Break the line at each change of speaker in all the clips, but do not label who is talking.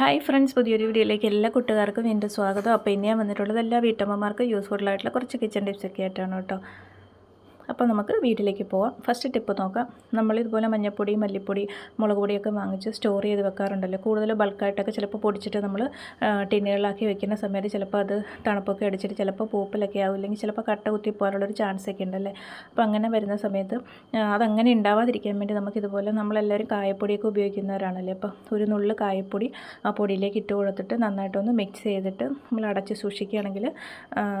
Hi friends പുതിയൊരു വീഡിയോയിലേക്ക് എല്ലാ കൂട്ടുകാർക്കും എന്റെ സ്വാഗതം. അപ്പോൾ ഇനി ഞാൻ വന്നിട്ടുള്ളത് എല്ലാ വീട്ടമ്മമാർക്കും യൂസ്ഫുൾ ആയിട്ടുള്ള കുറച്ച് കിച്ചൺ ടിപ്സൊക്കെ ആയിട്ടാണ് കേട്ടോ. അപ്പോൾ നമുക്ക് വീട്ടിലേക്ക് പോവാം. ഫസ്റ്റ് ടിപ്പ് നോക്കാം. നമ്മൾ ഇതുപോലെ മഞ്ഞൾപ്പൊടി മല്ലിപ്പൊടി മുളക് പൊടിയൊക്കെ വാങ്ങിച്ച് സ്റ്റോർ ചെയ്ത് വെക്കാറുണ്ടല്ലോ. കൂടുതൽ ബൾക്കായിട്ടൊക്കെ ചിലപ്പോൾ പൊടിച്ചിട്ട് നമ്മൾ ടിന്നുകളിലാക്കി വെക്കുന്ന സമയത്ത് ചിലപ്പോൾ അത് തണുപ്പൊക്കെ അടിച്ചിട്ട് ചിലപ്പോൾ പൂപ്പിലൊക്കെ ആവും. ഇല്ലെങ്കിൽ ചിലപ്പോൾ കട്ട കുത്തി പോകാനുള്ളൊരു ചാൻസ് ഒക്കെ ഉണ്ടല്ലേ? അപ്പോൾ അങ്ങനെ വരുന്ന സമയത്ത് അതങ്ങനെ ഉണ്ടാവാതിരിക്കാൻ വേണ്ടി നമുക്കിതുപോലെ നമ്മളെല്ലാവരും കായപ്പൊടിയൊക്കെ ഉപയോഗിക്കുന്നവരാണല്ലേ? അപ്പോൾ ഒരു നുള്ളു കായപ്പൊടി ആ പൊടിയിലേക്ക് ഇട്ട് കൊടുത്തിട്ട് നന്നായിട്ടൊന്ന് മിക്സ് ചെയ്തിട്ട് നമ്മൾ അടച്ച് സൂക്ഷിക്കുകയാണെങ്കിൽ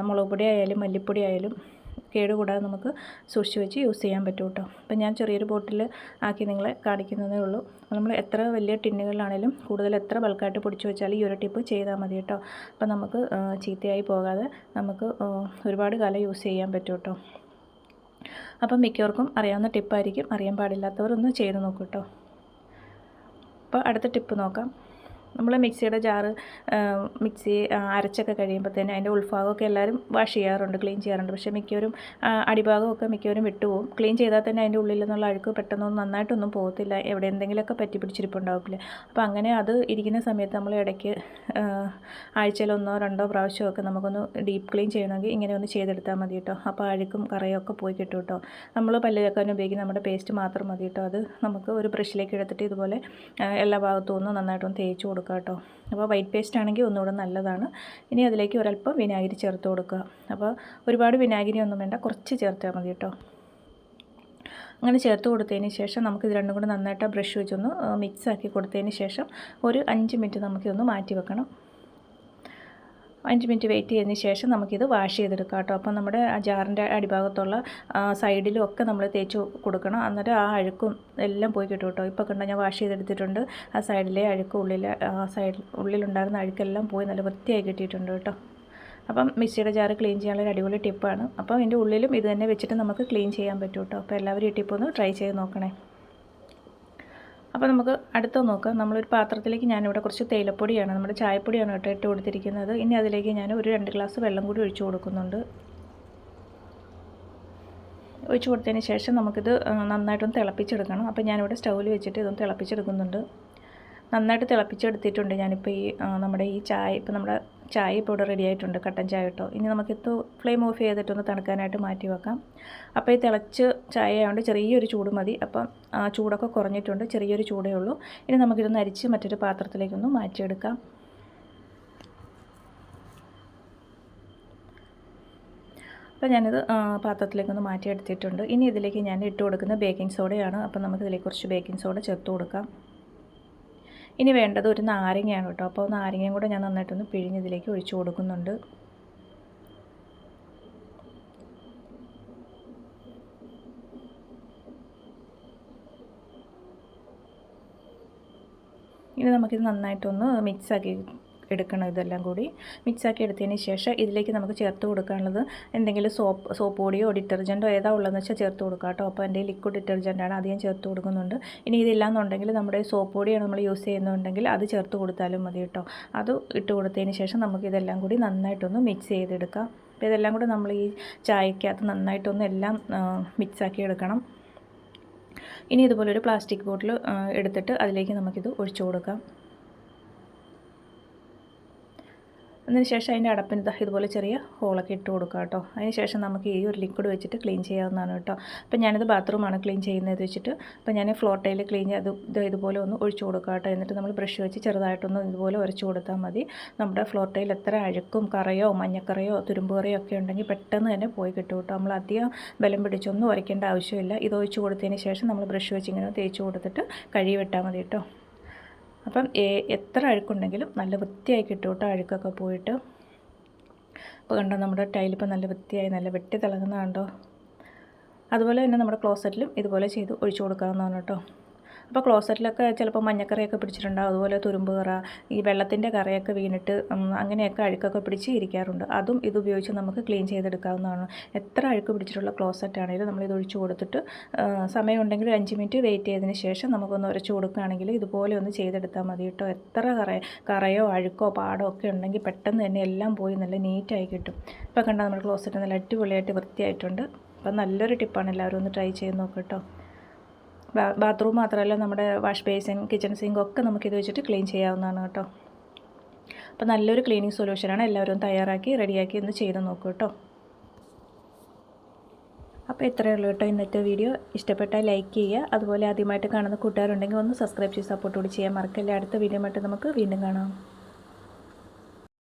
മുളക് പൊടി ആയാലും മല്ലിപ്പൊടി ആയാലും കേടുകൂടാതെ നമുക്ക് സൂക്ഷിച്ച് വെച്ച് യൂസ് ചെയ്യാൻ പറ്റും കേട്ടോ. അപ്പം ഞാൻ ചെറിയൊരു ബോട്ടിൽ ആക്കി നിങ്ങളെ കാണിക്കുന്നതേ ഉള്ളൂ. നമ്മൾ എത്ര വലിയ ടിന്നുകളിലാണെങ്കിലും കൂടുതൽ എത്ര ബൾക്കായിട്ട് പൊടിച്ച് വെച്ചാൽ ഈ ഒരു ടിപ്പ് ചെയ്താൽ മതി കേട്ടോ. അപ്പം നമുക്ക് ചീത്തയായി പോകാതെ നമുക്ക് ഒരുപാട് കാലം യൂസ് ചെയ്യാൻ പറ്റും കേട്ടോ. അപ്പം മിക്കവർക്കും അറിയാവുന്ന ടിപ്പായിരിക്കും അറിയാൻ പാടില്ലാത്തവർ ഒന്ന് ചെയ്ത് നോക്കൂ കേട്ടോ. അപ്പോൾ അടുത്ത ടിപ്പ് നോക്കാം. നമ്മൾ മിക്സിയുടെ ജാറ് മിക്സി അരച്ചൊക്കെ കഴിയുമ്പോൾ തന്നെ അതിന്റെ ഉൾഭാഗമൊക്കെ എല്ലാവരും വാഷ് ചെയ്യാറുണ്ട് ക്ലീൻ ചെയ്യാറുണ്ട്. പക്ഷേ മിക്കവരും അടിഭാഗമൊക്കെ മിക്കവരും വിട്ടുപോകും ക്ലീൻ ചെയ്താൽ തന്നെ അതിന്റെ ഉള്ളിൽ നിന്നുള്ള അഴുക്ക് പെട്ടെന്നൊന്നും നന്നായിട്ടൊന്നും പോകത്തില്ല. എവിടെ എന്തെങ്കിലുമൊക്കെ പറ്റി പിടിച്ചിരിപ്പുണ്ടാവില്ല അപ്പോൾ അങ്ങനെ അത് ഇരിക്കുന്ന സമയത്ത് നമ്മൾ ഇടയ്ക്ക് ആഴ്ചയിലൊന്നോ രണ്ടോ പ്രാവശ്യമൊക്കെ നമുക്കൊന്ന് ഡീപ്പ് ക്ലീൻ ചെയ്യണമെങ്കിൽ ഇങ്ങനെ ഒന്ന് ചെയ്തെടുത്താൽ മതി കേട്ടോ. അപ്പോൾ അഴുക്കും കറയൊക്കെ പോയി കിട്ടും കേട്ടോ. നമ്മൾ പല്ല് ഉപയോഗിക്കുന്ന നമ്മുടെ പേസ്റ്റ് മാത്രം മതി കേട്ടോ. അത് നമുക്ക് ഒരു ബ്രഷിലേക്ക് എടുത്തിട്ട് ഇതുപോലെ എല്ലാ ഭാഗത്തും ഒന്ന് നന്നായിട്ടൊന്ന് തേച്ച് കൊടുക്കുക കേട്ടോ. അപ്പോൾ വൈറ്റ് പേസ്റ്റ് ആണെങ്കിൽ ഒന്നുകൂടെ നല്ലതാണ്. ഇനി അതിലേക്ക് ഒരല്പം വിനാഗിരി ചേർത്ത് കൊടുക്കുക. അപ്പോൾ ഒരുപാട് വിനാഗിരി ഒന്നും വേണ്ട കുറച്ച് ചേർത്താൽ മതി കേട്ടോ. അങ്ങനെ ചേർത്ത് കൊടുത്തതിന് ശേഷം നമുക്ക് ഇത് രണ്ടും കൂടെ നന്നായിട്ട് ബ്രഷ് വെച്ചൊന്ന് മിക്സ് ആക്കി കൊടുത്തതിന് ശേഷം ഒരു അഞ്ച് മിനിറ്റ് നമുക്കിതൊന്ന് മാറ്റി വെക്കണം. അഞ്ച് മിനിറ്റ് വെയിറ്റ് ചെയ്തതിന് ശേഷം നമുക്കിത് വാഷ് ചെയ്തെടുക്കാം കേട്ടോ. അപ്പോൾ നമ്മുടെ ജാറിന്റെ അടിഭാഗത്തുള്ള സൈഡിലും ഒക്കെ നമ്മൾ തേച്ച് കൊടുക്കണം. അന്നേരം ആ അഴുക്കും എല്ലാം പോയി കിട്ടും കേട്ടോ. ഇപ്പോൾ കണ്ട ഞാൻ വാഷ് ചെയ്തെടുത്തിട്ടുണ്ട്. ആ സൈഡിലെ അഴുക്ക് ഉള്ളിൽ ആ സൈഡിൽ ഉള്ളിലുണ്ടായിരുന്ന അഴുക്കെല്ലാം പോയി നല്ല വൃത്തിയായി കിട്ടിയിട്ടുണ്ട് കേട്ടോ. അപ്പം മിക്സിയുടെ ജാറ് ക്ലീൻ ചെയ്യാനുള്ള അടിപൊളി ടിപ്പാണ്. അപ്പോൾ ഇതിന്റെ ഉള്ളിലും ഇത് തന്നെ വെച്ചിട്ട് നമുക്ക് ക്ലീൻ ചെയ്യാൻ പറ്റും കേട്ടോ. അപ്പോൾ എല്ലാവരും ഈ ടിപ്പ് ഒന്ന് ട്രൈ ചെയ്ത് നോക്കണേ. അപ്പോൾ നമുക്ക് അടുത്ത നോക്കാം. നമ്മളൊരു പാത്രത്തിലേക്ക് ഞാനിവിടെ കുറച്ച് തേയിലപ്പൊടിയാണ് നമ്മുടെ ചായപ്പൊടിയാണ് കേട്ടോ ഇട്ട് കൊടുത്തിരിക്കുന്നത്. ഇനി അതിലേക്ക് ഞാൻ ഒരു രണ്ട് ഗ്ലാസ് വെള്ളം കൂടി ഒഴിച്ചു കൊടുക്കുന്നുണ്ട്. ഒഴിച്ചു കൊടുത്തതിന് ശേഷം നമുക്കിത് നന്നായിട്ടൊന്ന് തിളപ്പിച്ചെടുക്കണം. അപ്പോൾ ഞാനിവിടെ സ്റ്റൗവിൽ വെച്ചിട്ട് ഇതൊന്ന് തിളപ്പിച്ചെടുക്കുന്നുണ്ട്. നന്നായിട്ട് തിളപ്പിച്ചെടുത്തിട്ടുണ്ട്. ഞാനിപ്പോൾ ഈ നമ്മുടെ ഈ ചായ ഇപ്പോൾ നമ്മുടെ ചായ ഇപ്പോൾ ഇവിടെ റെഡി ആയിട്ടുണ്ട് കട്ടൻ ചായ കേട്ടോ. ഇനി നമുക്കിത് ഫ്ലെയിം ഓഫ് ചെയ്തിട്ടൊന്ന് തണുക്കാനായിട്ട് മാറ്റി വെക്കാം. അപ്പോൾ ഈ തിളച്ച് ചായ ആയതുകൊണ്ട് ചെറിയൊരു ചൂട് മതി. അപ്പം ചൂടൊക്കെ കുറഞ്ഞിട്ടുണ്ട് ചെറിയൊരു ചൂടേ ഉള്ളൂ. ഇനി നമുക്കിതൊന്ന് അരിച്ച് മറ്റൊരു പാത്രത്തിലേക്കൊന്ന് മാറ്റിയെടുക്കാം. അപ്പോൾ ഞാനിത് പാത്രത്തിലേക്കൊന്ന് മാറ്റിയെടുത്തിട്ടുണ്ട്. ഇനി ഇതിലേക്ക് ഞാൻ ഇട്ട് കൊടുക്കുന്ന ബേക്കിംഗ് സോഡയാണ് അപ്പോൾ നമുക്കിതിലേക്ക് കുറച്ച് ബേക്കിംഗ് സോഡ ചേർത്ത് കൊടുക്കാം. ഇനി വേണ്ടത് ഒരു നാരങ്ങയാണ് കേട്ടോ. അപ്പോൾ നാരങ്ങയും കൂടെ ഞാൻ നന്നായിട്ടൊന്ന് പിഴിഞ്ഞതിലേക്ക് ഒഴിച്ചു കൊടുക്കുന്നുണ്ട്. ഇനി നമുക്കിത് നന്നായിട്ടൊന്ന് മിക്സാക്കി എടുക്കണം ഇതെല്ലാം കൂടി മിക്സാക്കി എടുത്തതിന് ശേഷം ഇതിലേക്ക് നമുക്ക് ചേർത്ത് കൊടുക്കാനുള്ളത് എന്തെങ്കിലും സോപ്പ് സോപ്പ് പൊടിയോ ഡിറ്റർജന്റോ ഏതാ ഉള്ളതെന്ന് വെച്ചാൽ ചേർത്ത് കൊടുക്കാം കേട്ടോ. അപ്പോൾ എന്റെ ലിക്വിഡ് ഡിറ്റർജന്റാണ് അത് ഞാൻ ചേർത്ത് കൊടുക്കുന്നുണ്ട്. ഇനി ഇതില്ലാന്നുണ്ടെങ്കിൽ നമ്മുടെ സോപ്പ് പൊടിയാണ് നമ്മൾ യൂസ് ചെയ്യുന്നുണ്ടെങ്കിൽ അത് ചേർത്ത് കൊടുത്താലും മതി കേട്ടോ. അത് ഇട്ട് കൊടുത്തതിന് ശേഷം നമുക്ക് ഇതെല്ലാം കൂടി നന്നായിട്ടൊന്ന് മിക്സ് ചെയ്തെടുക്കാം. അപ്പോൾ ഇതെല്ലാം കൂടി നമ്മൾ ഈ ചായക്കകത്ത് നന്നായിട്ടൊന്ന് എല്ലാം മിക്സാക്കി എടുക്കണം. ഇനി ഇതുപോലെ ഒരു പ്ലാസ്റ്റിക് ബോട്ടിൽ എടുത്തിട്ട് അതിലേക്ക് നമുക്കിത് ഒഴിച്ചു കൊടുക്കാം. അതിന് ശേഷം അതിന്റെ അടപ്പിന് ഇതുപോലെ ചെറിയ ഹോളൊക്കെ ഇട്ട് കൊടുക്കുക കേട്ടോ. അതിന് ശേഷം നമുക്ക് ഈ ഒരു ലിക്വിഡ് വെച്ചിട്ട് ക്ലീൻ ചെയ്യാവുന്നതാണ് കേട്ടോ. അപ്പം ഞാനിത് ബാത്റൂമാണ് ക്ലീൻ ചെയ്യുന്നത് വെച്ചിട്ട് അപ്പം ഞാൻ ഫ്ലോർ ടൈൽ ക്ലീൻ ചെയ്ത് ഇത് ഇതുപോലെ ഒന്ന് ഒഴിച്ചു കൊടുക്കുക കേട്ടോ. എന്നിട്ട് നമ്മൾ ബ്രഷ് വെച്ച് ചെറുതായിട്ടൊന്ന് ഇതുപോലെ ഉരച്ചു കൊടുത്താൽ മതി. നമ്മുടെ ഫ്ലോർ ടൈൽ എത്ര അഴുക്കും കറയോ മഞ്ഞക്കറയോ തുരുമ്പ് കറയോ ഒക്കെ ഉണ്ടെങ്കിൽ പെട്ടെന്ന് തന്നെ പോയി കിട്ടും കേട്ടോ. നമ്മൾ അധികം ബലം പിടിച്ചൊന്നും ഉരയ്ക്കേണ്ട ആവശ്യമില്ല. ഇത് ഒഴിച്ചു കൊടുത്തതിന് ശേഷം നമ്മൾ ബ്രഷ് വെച്ച് ഇങ്ങനെ തേച്ച് കൊടുത്തിട്ട് കഴുകി വിട്ടാൽ മതി കേട്ടോ. അപ്പം എത്ര അഴുക്കുണ്ടെങ്കിലും നല്ല വൃത്തിയായി കിട്ടും കേട്ടോ അഴുക്കൊക്കെ പോയിട്ട്. അപ്പോൾ കണ്ടോ നമ്മുടെ ടൈലിപ്പോൾ നല്ല വൃത്തിയായി നല്ല വെട്ടി തിളങ്ങുന്ന കണ്ടോ അതുപോലെ തന്നെ നമ്മുടെ ക്ലോസറ്റിലും ഇതുപോലെ ചെയ്ത് ഒഴിച്ചു കൊടുക്കാവുന്നതാണ് കേട്ടോ. അപ്പോൾ ക്ലോസറ്റിലൊക്കെ ചിലപ്പോൾ മഞ്ഞക്കറിയൊക്കെ പിടിച്ചിട്ടുണ്ടാകും അതുപോലെ തുരുമ്പ് കറ ഈ വെള്ളത്തിന്റെ കറയൊക്കെ വീണിട്ട് അങ്ങനെയൊക്കെ അഴുക്കൊക്കെ പിടിച്ച് ഇരിക്കാറുണ്ട്. അതും ഇത് ഉപയോഗിച്ച് നമുക്ക് ക്ലീൻ ചെയ്തെടുക്കാവുന്നതാണ്. എത്ര അഴുക്ക് പിടിച്ചിട്ടുള്ള ക്ലോസറ്റ് ആണെങ്കിലും നമ്മൾ ഇത് ഒഴിച്ചു കൊടുത്തിട്ട് സമയം സമയമുണ്ടെങ്കിൽ ഒരു അഞ്ച് മിനിറ്റ് വെയിറ്റ് ചെയ്തതിന് ശേഷം നമുക്കൊന്ന് ഉരച്ചു കൊടുക്കുകയാണെങ്കിൽ ഇതുപോലെ ഒന്ന് ചെയ്തെടുത്താൽ മതി കേട്ടോ. എത്ര കറ കറയോ അഴുക്കോ പാടോ ഒക്കെ ഉണ്ടെങ്കിൽ പെട്ടെന്ന് തന്നെ എല്ലാം പോയി നല്ല നീറ്റായി കിട്ടും. ഇപ്പോൾ കണ്ടാൽ നമ്മുടെ ക്ലോസറ്റ് നല്ല അടിപൊളിയായിട്ട് വൃത്തിയായിട്ടുണ്ട്. അപ്പം നല്ലൊരു ടിപ്പാണ് എല്ലാവരും ഒന്ന് ട്രൈ ചെയ്ത് നോക്കട്ടോ കേട്ടോ. ബാത്റൂം മാത്രമല്ല നമ്മുടെ വാഷ് ബേസിൻ കിച്ചൺ സിങ്ക് ഒക്കെ നമുക്കിത് വെച്ചിട്ട് ക്ലീൻ ചെയ്യാവുന്നതാണ് കേട്ടോ. അപ്പോൾ നല്ലൊരു ക്ലീനിങ് സൊല്യൂഷനാണ് എല്ലാവരും തയ്യാറാക്കി റെഡിയാക്കി ഒന്ന് ചെയ്ത് നോക്കൂ കേട്ടോ. അപ്പോൾ ഇത്രയേ ഉള്ളൂ കേട്ടോ ഇന്നത്തെ വീഡിയോ. ഇഷ്ടപ്പെട്ടാൽ ലൈക്ക് ചെയ്യുക. അതുപോലെ ആദ്യമായിട്ട് കാണുന്ന കൂട്ടുകാരുണ്ടെങ്കിൽ ഒന്ന് സബ്സ്ക്രൈബ് ചെയ്ത് സപ്പോർട്ട് കൂടി ചെയ്യാൻ മറക്കല്ലേ. അടുത്ത വീഡിയോ ആയിട്ട് നമുക്ക് വീണ്ടും കാണാം.